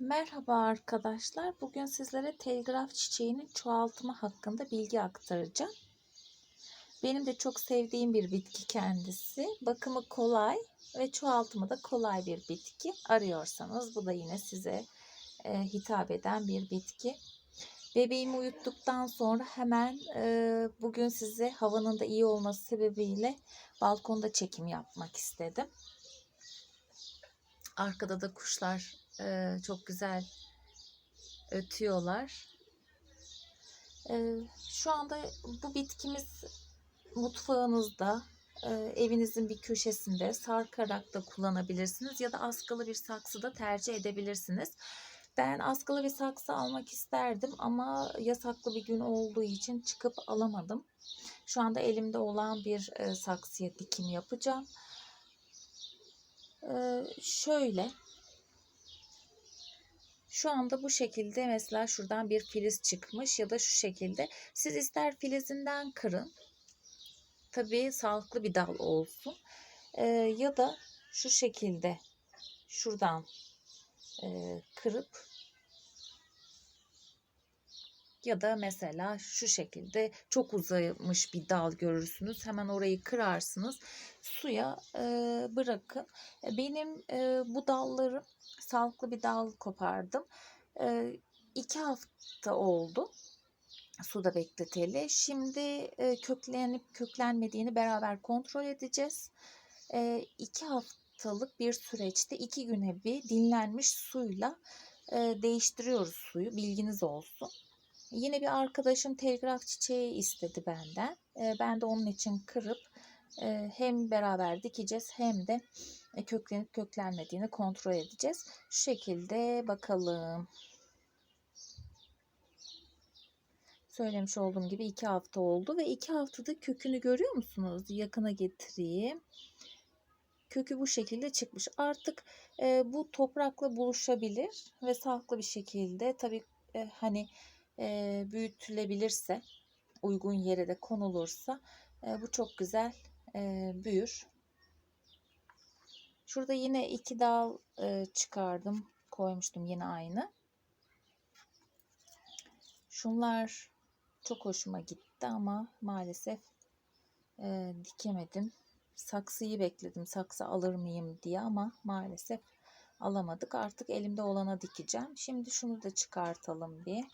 Merhaba arkadaşlar. Bugün sizlere telgraf çiçeğinin çoğaltımı hakkında bilgi aktaracağım. Benim de çok sevdiğim bir bitki kendisi. Bakımı kolay ve çoğaltımı da kolay bir bitki. Arıyorsanız bu da yine size e, hitap eden bir bitki. Bebeğimi uyuttuktan sonra hemen e, bugün size havanın da iyi olması sebebiyle balkonda çekim yapmak istedim. Arkada da kuşlar e, çok güzel ötüyorlar. E, şu anda bu bitkimiz mutfağınızda, e, evinizin bir köşesinde sarkarak da kullanabilirsiniz ya da askılı bir saksıda tercih edebilirsiniz. Ben askılı bir saksı almak isterdim ama yasaklı bir gün olduğu için çıkıp alamadım. Şu anda elimde olan bir saksıya dikim yapacağım. E, şöyle şu anda bu şekilde mesela şuradan bir filiz çıkmış ya da şu şekilde. Siz ister filizinden kırın. Tabii sağlıklı bir dal olsun. Ee, ya da şu şekilde şuradan e, kırıp ya da mesela şu şekilde çok uzamış bir dal görürsünüz. Hemen orayı kırarsınız. Suya e, bırakın. Benim e, bu dallarım sağlıklı bir dal kopardım. E, iki hafta oldu suda bekleteli. Şimdi e, köklenip köklenmediğini beraber kontrol edeceğiz. E, iki haftalık bir süreçte iki güne bir dinlenmiş suyla e, değiştiriyoruz suyu. Bilginiz olsun. Yine bir arkadaşım telgraf çiçeği istedi benden. E, ben de onun için kırıp e, hem beraber dikeceğiz hem de köklenip köklenmediğini kontrol edeceğiz. Şu şekilde bakalım. Söylemiş olduğum gibi iki hafta oldu ve iki haftada kökünü görüyor musunuz? Yakına getireyim. Kökü bu şekilde çıkmış. Artık e, bu toprakla buluşabilir ve sağlıklı bir şekilde tabii e, hani e, büyütülebilirse, uygun yere de konulursa e, bu çok güzel e, büyür. Şurada yine iki dal e, çıkardım. Koymuştum yine aynı. Şunlar çok hoşuma gitti ama maalesef e, dikemedim. Saksıyı bekledim. Saksı alır mıyım diye ama maalesef alamadık. Artık elimde olana dikeceğim. Şimdi şunu da çıkartalım bir.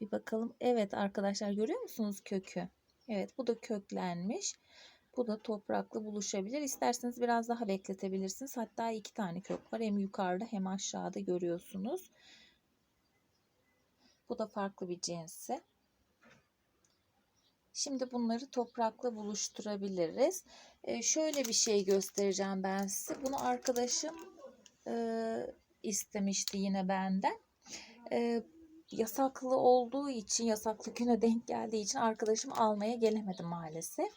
Bir bakalım. Evet arkadaşlar görüyor musunuz kökü? Evet bu da köklenmiş. Bu da toprakla buluşabilir. İsterseniz biraz daha bekletebilirsiniz. Hatta iki tane kök var. Hem yukarıda hem aşağıda görüyorsunuz. Bu da farklı bir cinsi. Şimdi bunları toprakla buluşturabiliriz. Ee, şöyle bir şey göstereceğim ben size. Bunu arkadaşım e, istemişti yine benden. E, yasaklı olduğu için, yasaklı güne denk geldiği için arkadaşım almaya gelemedi maalesef.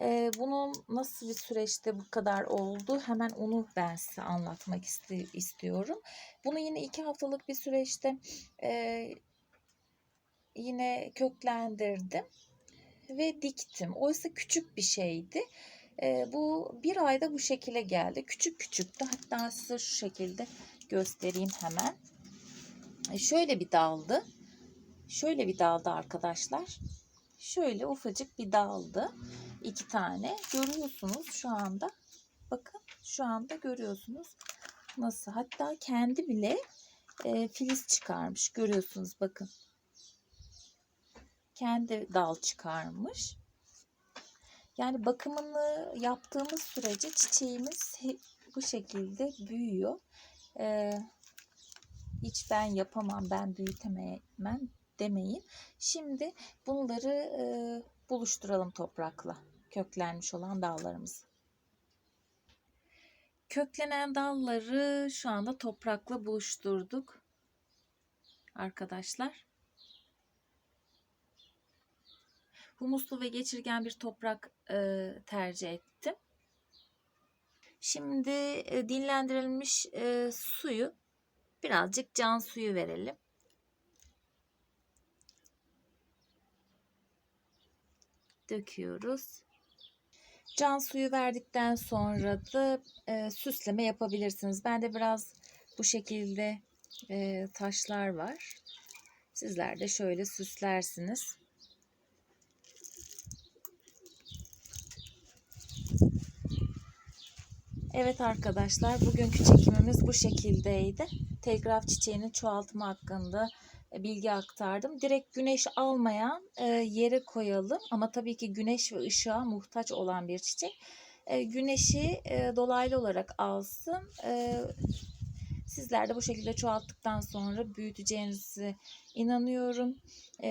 Ee, bunun nasıl bir süreçte bu kadar oldu hemen onu ben size anlatmak isti istiyorum. Bunu yine iki haftalık bir süreçte e, yine köklendirdim ve diktim. Oysa küçük bir şeydi. E, bu bir ayda bu şekilde geldi. Küçük küçüktü. Hatta size şu şekilde göstereyim hemen. E, şöyle bir daldı. Şöyle bir daldı arkadaşlar. Şöyle ufacık bir daldı. iki tane. Görüyorsunuz şu anda. Bakın şu anda görüyorsunuz. Nasıl? Hatta kendi bile e, filiz çıkarmış. Görüyorsunuz bakın. Kendi dal çıkarmış. Yani bakımını yaptığımız sürece çiçeğimiz bu şekilde büyüyor. Ee, hiç ben yapamam, ben büyütemem demeyin. Şimdi bunları e, buluşturalım toprakla. Köklenmiş olan dallarımızı. Köklenen dalları şu anda toprakla buluşturduk. Arkadaşlar. Humuslu ve geçirgen bir toprak e, tercih ettim. Şimdi e, dinlendirilmiş e, suyu birazcık can suyu verelim. Döküyoruz. Can suyu verdikten sonra da e, süsleme yapabilirsiniz. Bende biraz bu şekilde e, taşlar var. Sizler de şöyle süslersiniz. Evet arkadaşlar bugünkü çekimimiz bu şekildeydi. Telgraf çiçeğinin çoğaltımı hakkında e, bilgi aktardım. Direkt güneş almayan e, yere koyalım ama tabii ki güneş ve ışığa muhtaç olan bir çiçek. E, güneşi dolaylı olarak alsın. Sizler de bu şekilde çoğalttıktan sonra büyüteceğinizi inanıyorum.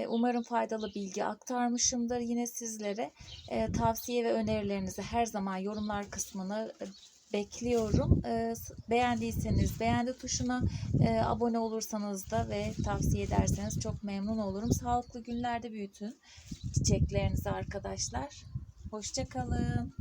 Umarım faydalı bilgi aktarmışımdır yine sizlere. Tavsiye ve önerilerinizi her zaman yorumlar kısmına bekliyorum. E, beğendiyseniz beğendi tuşuna e, abone olursanız da ve tavsiye ederseniz çok memnun olurum. Sağlıklı günlerde büyütün çiçeklerinizi arkadaşlar. Hoşçakalın.